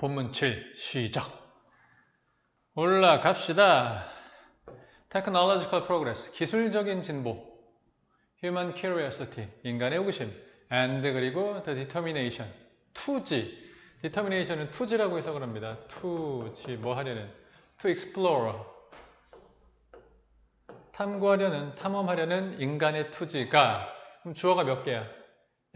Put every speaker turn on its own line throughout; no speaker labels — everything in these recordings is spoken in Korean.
본문 7 시작. 올라갑시다. Technological progress, 기술적인 진보. Human curiosity, 인간의 호기심. And 그리고 the determination, 투지. determination은 투지라고 해석을 합니다. 투지, 뭐 하려는. to explore, 탐구하려는, 탐험하려는 인간의 투지가 그럼 주어가 몇 개야?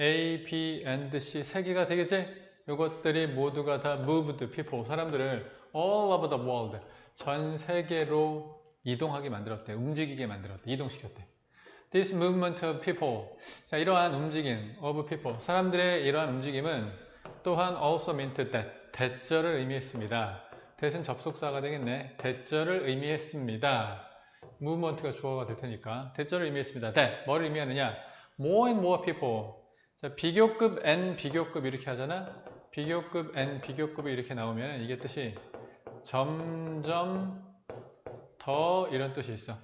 A, B, and C 세 개가 되겠지? 이것들이 모두가 다 moved people, 사람들을 all over the world, 전 세계로 이동하게 만들었대. 움직이게 만들었대. 이동시켰대. This movement of people. 자, 이러한 움직임 of people. 사람들의 이러한 움직임은 또한 also meant that. 대절을 의미했습니다. that은 접속사가 되겠네. 대절을 의미했습니다. movement가 주어가 될 테니까. 대절을 의미했습니다. that. 뭘 의미하느냐? more and more people. 자, 비교급 n 비교급 이렇게 하잖아. 비교급 n 비교급이 이렇게 나오면 이게 뜻이 점점 더 이런 뜻이 있어.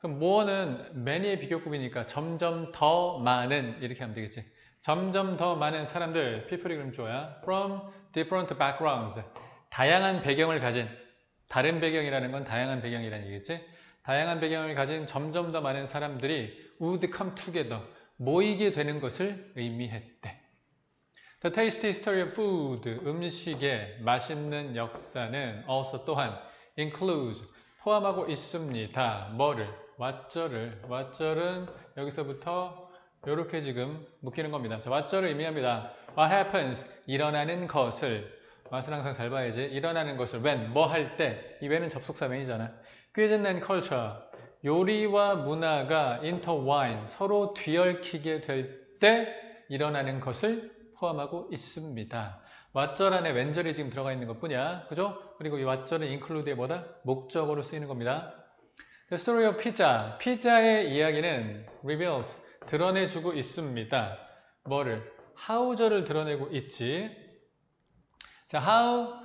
그럼 more는 many의 비교급이니까 점점 더 많은 이렇게 하면 되겠지. 점점 더 많은 사람들, people이 그럼 주어야. from different backgrounds. 다양한 배경을 가진 다른 배경이라는 건 다양한 배경이라는 얘기겠지. 다양한 배경을 가진 점점 더 많은 사람들이 would come together. 모이게 되는 것을 의미했대. The tasty history of food, 음식의 맛있는 역사는 also 또한 includes, 포함하고 있습니다. 뭐를? 왓절을. 왓절은 여기서부터 이렇게 지금 묶이는 겁니다. 자, 왓절을 의미합니다. What happens? 일어나는 것을. 맛을 항상 잘 봐야지. 일어나는 것을. when? 뭐 할 때? 이 when은 접속사 when이잖아. Cuisine and culture. 요리와 문화가 intertwine, 서로 뒤얽히게 될 때 일어나는 것을 포함하고 있습니다. 왓절 안에 왼절이 지금 들어가 있는 것 뿐이야. 그죠? 그리고 이 왓절은 include의 뭐다? 목적으로 쓰이는 겁니다. The story of pizza. 피자의 이야기는 reveals, 드러내주고 있습니다. 뭐를? how절을 드러내고 있지. 자, how,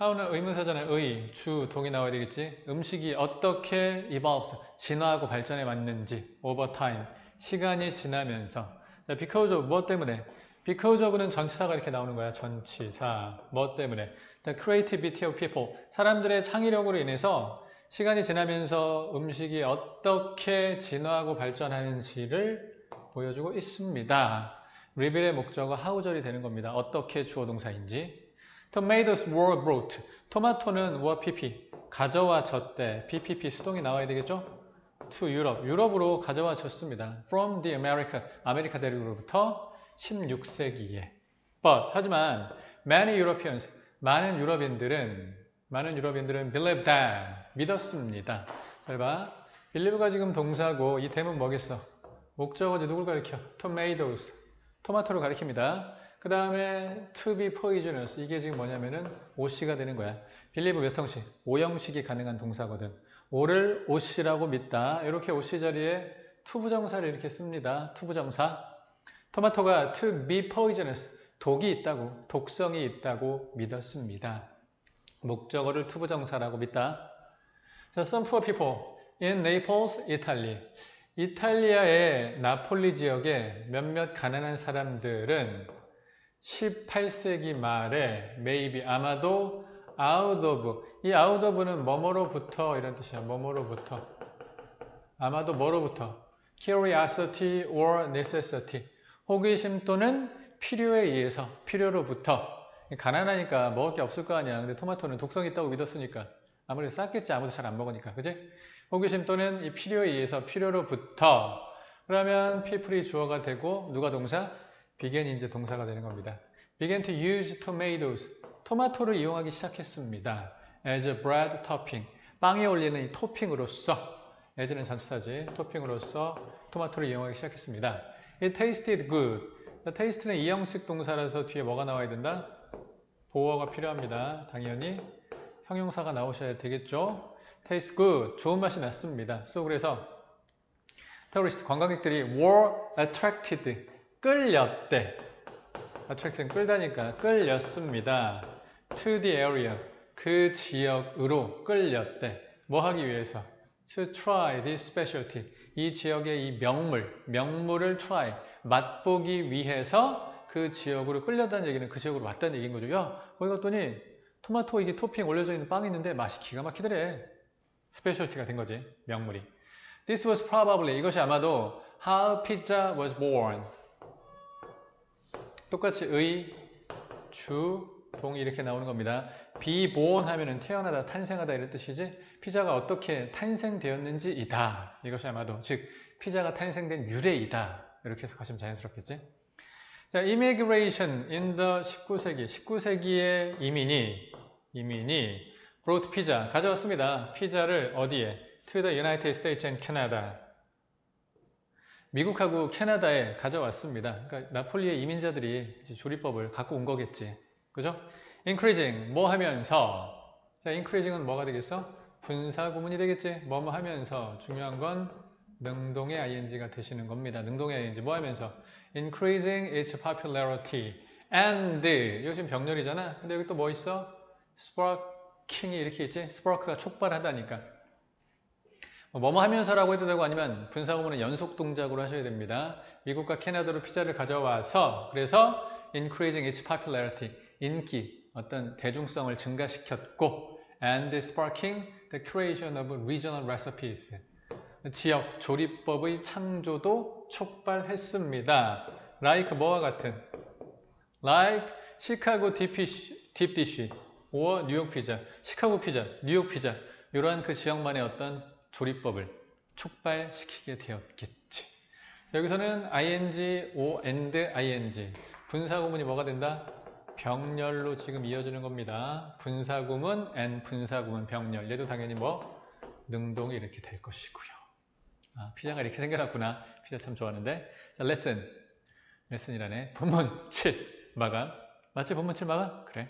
how는 의문사잖아요. 의, 주, 동이 나와야 되겠지. 음식이 어떻게 evolves, 진화하고 발전해 왔는지, over time, 시간이 지나면서. 자, because of, 무엇 때문에? Because of는 전치사가 이렇게 나오는 거야. 전치사. 무엇 때문에? The creativity of people. 사람들의 창의력으로 인해서 시간이 지나면서 음식이 어떻게 진화하고 발전하는지를 보여주고 있습니다. reveal의 목적어 how절이 되는 겁니다. 어떻게 주어 동사인지. Tomatoes were brought. 토마토는 were pp. 가져와졌대. ppp 수동이 나와야 되겠죠? to Europe. 유럽으로 가져와졌습니다. from the America. 아메리카 대륙으로부터 16세기에. But 하지만 many Europeans 많은 유럽인들은 많은 유럽인들은 believe that 믿었습니다. 잘 봐. believe가 지금 동사고 이 대문 뭐겠어? 목적어지 누굴 가리켜? tomatoes. 토마토를 가리킵니다. 그 다음에 to be poisonous 이게 지금 뭐냐면은 오씨가 되는 거야. believe 몇 형식? 오형식이 가능한 동사거든. 오를 오씨라고 믿다. 이렇게 오씨 자리에 투부정사를 이렇게 씁니다. 투부정사. 토마토가 to be poisonous 독이 있다고 독성이 있다고 믿었습니다. 목적어를 투부정사라고 믿다. 자, some poor people in Naples, Italy. 이탈리아의 나폴리 지역의 몇몇 가난한 사람들은 18세기 말에 maybe 아마도 out of 이 out of는 뭐뭐로부터 이런 뜻이야. 뭐뭐로부터 아마도 뭐로부터 curiosity or necessity 호기심 또는 필요에 의해서 필요로부터 가난하니까 먹을 게 없을 거 아니야. 근데 토마토는 독성이 있다고 믿었으니까 아무래도 쌌겠지 아무도 잘 안 먹으니까 그지? 호기심 또는 이 필요에 의해서 필요로부터 그러면 people이 주어가 되고 누가 동사? began이 이제 동사가 되는 겁니다. began to use tomatoes 토마토를 이용하기 시작했습니다. as a bread topping 빵에 올리는 이 토핑으로서 as는 전치사지 토핑으로서 토마토를 이용하기 시작했습니다. It tasted good. taste는 이형식 동사라서 뒤에 뭐가 나와야 된다? 보어가 필요합니다. 당연히 형용사가 나오셔야 되겠죠. Taste good. 좋은 맛이 났습니다. So 그래서 테러리스트 관광객들이 were attracted. 끌렸대. attract는 끌다니까 끌렸습니다. to the area. 그 지역으로 끌렸대. 뭐 하기 위해서? To try this specialty. 이 지역의 이 명물, 명물을 try, 맛보기 위해서 그 지역으로 끌렸다는 얘기는 그 지역으로 왔다는 얘기인 거죠. 야, 거기 갔더니 토마토 이게 토핑 올려져 있는 빵이 있는데 맛이 기가 막히더래. 스페셜티가 된 거지. 명물이. This was probably 이것이 아마도 how pizza was born. 똑같이 의, 주, 동이 이렇게 나오는 겁니다. born 하면은 태어나다, 탄생하다 이런 뜻이지. 피자가 어떻게 탄생되었는지 이다. 이것이 아마도 즉 피자가 탄생된 유래이다. 이렇게 해석하시면 자연스럽겠지. 자, immigration in the 19세기, 19세기의 이민이 이민이 brought pizza 가져왔습니다. 피자를 어디에? To the United States and Canada. 미국하고 캐나다에 가져왔습니다. 그러니까 나폴리의 이민자들이 조리법을 갖고 온 거겠지. 그죠? increasing 뭐 하면서 자, increasing은 뭐가 되겠어? 분사 구문이 되겠지. 뭐 뭐 하면서 중요한 건 능동의 ing가 되시는 겁니다. 능동의 ing 뭐 하면서 increasing its popularity and 지금 병렬이잖아. 근데 여기 또 뭐 있어? sparking이 이렇게 있지. spark가 촉발하다니까. 뭐 뭐뭐 하면서라고 해도 되고 아니면 분사 구문은 연속 동작으로 하셔야 됩니다. 미국과 캐나다로 피자를 가져와서 그래서 increasing its popularity 인기 어떤 대중성을 증가시켰고 and sparking the creation of regional recipes 지역 조리법의 창조도 촉발했습니다. like 뭐와 같은 like 시카고 딥디쉬 or 뉴욕 피자, 시카고 피자, 뉴욕 피자 이러한 그 지역만의 어떤 조리법을 촉발시키게 되었겠지. 여기서는 ing, o, and, ing 분사 구문이 뭐가 된다? 병렬로 지금 이어지는 겁니다. 분사구문, and 분사구문, 병렬 얘도 당연히 뭐 능동이 이렇게 될 것이고요. 아, 피자가 이렇게 생겨났구나. 피자 참 좋아하는데. 자, 레슨. 레슨이라네. 본문 7 마감. 맞지? 본문 7 마감? 그래.